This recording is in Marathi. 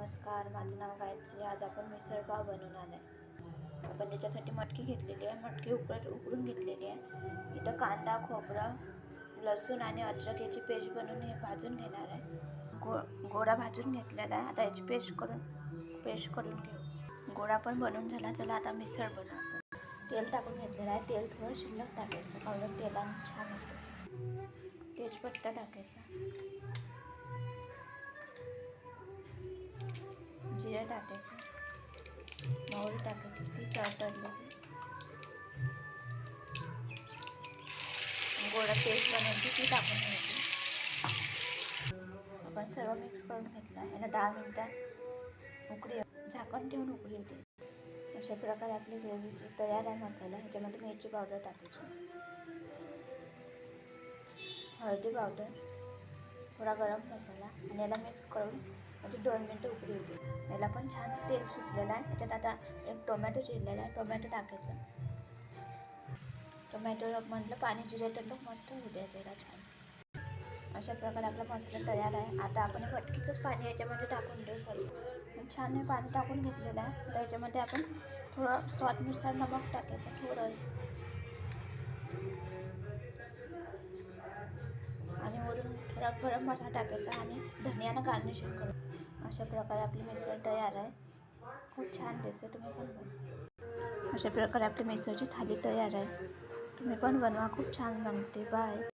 नमस्कार माझं नाव गायत्री आज आपण मिसळपाव बनवून आलाय. आपण त्याच्यासाठी मटकी घेतलेली आहे. मटकी उकळत उकडून घेतलेली आहे. इथं कांदा खोबरं लसूण आणि अद्रक याची पेस्ट बनवून हे भाजून घेणार आहे. गो गोडा भाजून घेतलेला आहे. आता याची पेस्ट करून पेस्ट करून घेऊ. गोडा पण बनवून झाला. चला आता मिसळ बनवू. तेल टाकून घेतलेलं आहे. तेल थोडं शिल्लक टाकायचं. कारण तेलाने छान होतं. तेजपत्ता टाकायचा. जिरं टाकायचं. मोहरी टाकायची. ती तडतडली गोडा पेस्ट बनवायची ती टाकून घ्यायची. आपण सर्व मिक्स करून घेतलं. याला दहा मिनटात उकळी झाकण ठेवून उकळी होते अशा प्रकारे आपली ग्रेव्हीची तयार आहे मसाला. ह्याच्यामध्ये मिरची पावडर टाकायची. हळदी पावडर थोडा गरम मसाला आणि याला मिक्स करून म्हणजे दोन मिनटं उकळी होते याला पण छान तेल सुटलेलं आहे. त्याच्यात आता एक टोमॅटो चिरलेला आहे. टोमॅटो टाकायचं. टोमॅटो म्हटलं पाणी जिरे तर मस्त होऊ द्या त्याला छान. अशा प्रकारे आपला मसाला तयार आहे. आता आपण फटकीचंच पाणी याच्यामध्ये टाकून देऊ सर्व छान पाणी टाकून घेतलेलं आहे. आता याच्यामध्ये आपण थोडं स्वादनुसार नमक टाकायचं. थोडं गरम मसाला टाकायचा आणि धनियानं गार्निशिंग करू अशा प्रकारे आपली मिसळ तयार आहे. खूप छान दिसते तुम्ही पण बनवा. अशा प्रकारे आपली मिसळची थाली तयार आहे. तुम्ही पण बनवा खूप छान बनते. बाय